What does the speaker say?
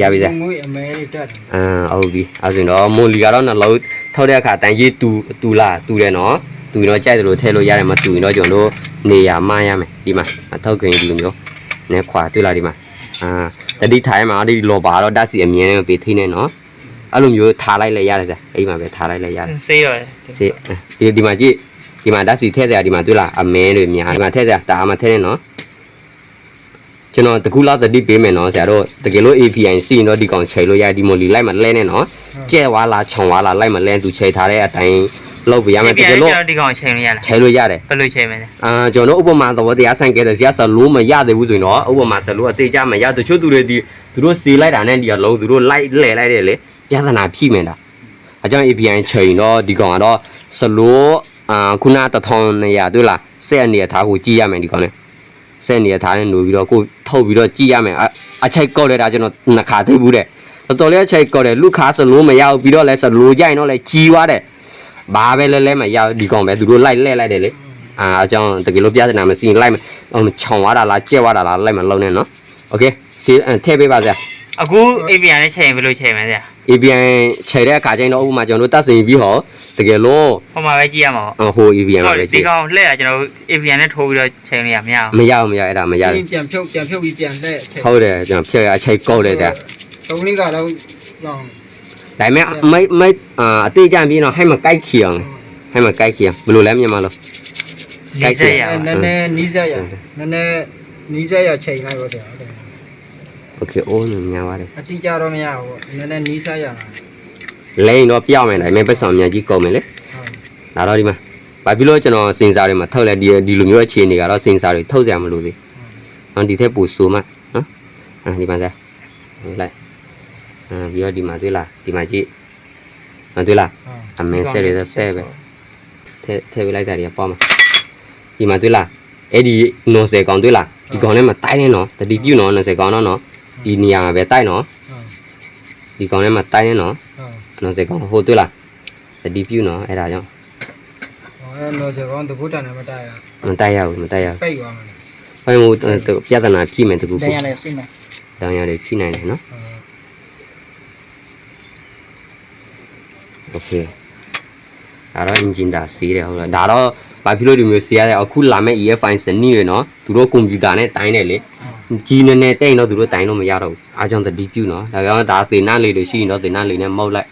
ရပြီလားငွေအမဲလေးတက်တယ်အာဟုတ်ပြီအဲဆိုရင်တော့မိုလီကတော့နှလုံးထောက်တဲ့အခါတန်ကြီးတူတူလာတူတယ်နော်တူရင်တော့ကြိုက်တယ်လို့ထည့်လို့ရတယ်မတူရင်တော့ကျွန်တော်တို့နေရာမှားရမယ်ဒီမှာအထောက်ခင်ဒီလိုမျိုးနဲ့ခွာတွေ့လာဒီမှာအာတတိထိုင်မှာဒီလောပါတော့ဓာတ်စီအမြင်နဲ့ပေးထိနေနော်အဲ့လိုမျိုးထားလိုက်လဲရတယ်စအိမ်မှာပဲထားလိုက်လဲရတယ်ဆေးရတယ်စေဒီဒီမှာကြည့်ဒီမှာဓာတ်စီထည့်စရာဒီမှာတွေ့လားအမဲတွေများဒီမှာထည့်စရာဒါအမထည့်နေနော် ကျွန်တော်တကူလောက်တတိပေးမယ်နော်ဆရာတို့တကယ်လို့ API စီရင်တော့ဒီကောင်ချိန်လို့ရဒီမိုလီလိုက်မှလဲနေနော်ကျဲဝါလာခြုံဝါလာလိုက်မှလဲသူချိန်ထားတဲ့အတိုင်းလောက်ပြရမယ်တကယ်လို့ဒီကောင်ချိန်လို့ရလားချိန်လို့ရတယ်ဘယ်လိုချိန်မလဲအာကျွန်တော်ဥပမာတော့တရားဆိုင်ခဲ့တယ်ဆရာဆလို့မရသေးဘူးဆိုရင်တော့ဥပမာဆလို့အသေးကြမရတချို့သူတွေဒီသူတို့စီလိုက်တာနဲ့ဒီကလုံးသူတို့လိုက်လဲလိုက်တယ်လေပြဿနာဖြိမယ်တာအကြောင်း API ချိန်တော့ဒီကောင်ကတော့ဆလို့အာခုနတထောင်နေရတွေ့လားစက်အနေထားကိုကြည့်ရမယ်ဒီကောင်နဲ့ စက်အနေထားနဲ့နိုးပြီးတော့ကိုထုတ်ပြီးတော့ကြည့်ရမယ်အချိုက်ကောက်လိုက်တာကျွန်တော်နှစ်ခါသိဘူးတဲ့တော်တော်လေးအချိုက်ကောက်တယ်လူခါဆလို့မရဘူးပြီးတော့လဲဆလို့ကြိုင်တော့လဲကြီးသွားတယ်ဘာပဲလဲလဲမရဒီကောင်ပဲသူတို့လိုက်လဲလိုက်တယ်လေ အာအကြောင်းတကယ်လို့ပြဿနာမရှိရင်လိုက်မခြောင်သွားတာလားကြက်သွားတာလားလိုက်မလုံးနဲ့နော်โอเคစီထည့်ပေးပါဗျာ အခု API နဲ့ချိန်ဘယ်လိုချိန်မလဲဆရာ ABN ခြေတဲ့အခါကျရင်တော့ဥပမာကျွန်တော်တို့တက်စင်ပြီးဟောတကယ်လို့ဟိုမှာပဲကြည့်ရမှာပေါ့အဟို ABN ပါပဲကြဒီည့်ကောင်လှည့်ရကျွန်တော် API နဲ့ထိုးပြီးတော့ချိန်လို့ရမရဘူးမရဘူးမရအဲ့ဒါမရဘူးပြန်ဖြုတ်ပြန်ဖြုတ်ပြီးပြန်လက်ချက်ဟုတ်တယ်ကျွန်တော်ဖြတ်ရအချိတ်ကောက်တယ်တဲ့သုံးလေးကတော့လောင်းဒါပေမဲ့မိမိအာအသေးကြပြီးတော့ဟဲ့မကြိုက်ခီအောင်ဟဲ့မကြိုက်ခီအောင်ဘယ်လိုလဲမြန်မာလို့ဒီစက်ရနပါည်းနည်းနီးစက်ရနည်းနည်းနီးစက်ရချိန်လိုက်ပါဆရာ โอเคအိုးညာပါတယ် အတိကြတော့မရဘူးနည်းနည်းနီးစက်ရတာ လိန်တော့ပြောင်းမယ်ဒါပေမဲ့ပတ်ဆောင်မြန်ကြီးကုန်မယ်လေ ဟုတ် ဒါတော့ဒီမှာဘာဖြစ်လို့ကျွန်တော်စင်စာတွေမှာထုတ်လိုက်ဒီဒီလိုမျိုးအခြေအနေကတော့စင်စာတွေထုတ်စရာမလိုသေး နော်ဒီထက်ပိုဆိုးမှနော်အာဒီမှာစားလိုက်အာပြီးတော့ဒီမှာတွေ့လားဒီမှာကြည့်မတွေ့လားအမင်းဆက်ရတဲ့ဆဲပဲထဲထဲပေးလိုက်တာတွေကပေါ့မှာဒီမှာတွေ့လားအဲ့ဒီနော်ဆယ်ကောင်တွေ့လားဒီကောင်ထဲမှာတိုက်နေနော်တတိပြုတ်နော်နော်ဆယ်ကောင်တော့နော် ဒီနေရာမှာပဲတိုက်နော် ဟုတ် ဒီကောင်ထဲမှာတိုက်နေနော် ဟုတ် နော်ဆယ်ကောင်ဟိုတွေ့လားတတိပြုတ်နော်အဲ့ဒါကြောင့် ဟောတော့စကောင်းတပုတ်တန်နဲ့မတိုက်ရ မတိုက်ရဘူးမတိုက်ရဘူး ပိတ်သွားမယ် ဟိုဟိုပြဿနာဖြစ်မယ်တကူ တ ကို န်ရလဲစိတ်မယ် တောင်းရတယ်ဖြစ်နိုင်တယ်နော် โอเคဒါတော့ engine ဒါစီးတယ်ဟုတ်လားဒါတော့ဘာဖြစ်လို့ဒီမျိုးစီးရလဲအခုလာမဲ့ EFI စနစ်တွေနော်သူတို့ကွန်ပျူတာနဲ့တိုင်းတယ်လေ ကြီးနေနေတိတ်တော့သူတို့တိုင်းလို့မရတော့ဘူးအားကြောင့်တတိပြုနော်ဒါကြောင့်ဒါသေနာလေးတွေရှိရင်တော့သေနာလေးနဲ့မဟုတ်လိုက်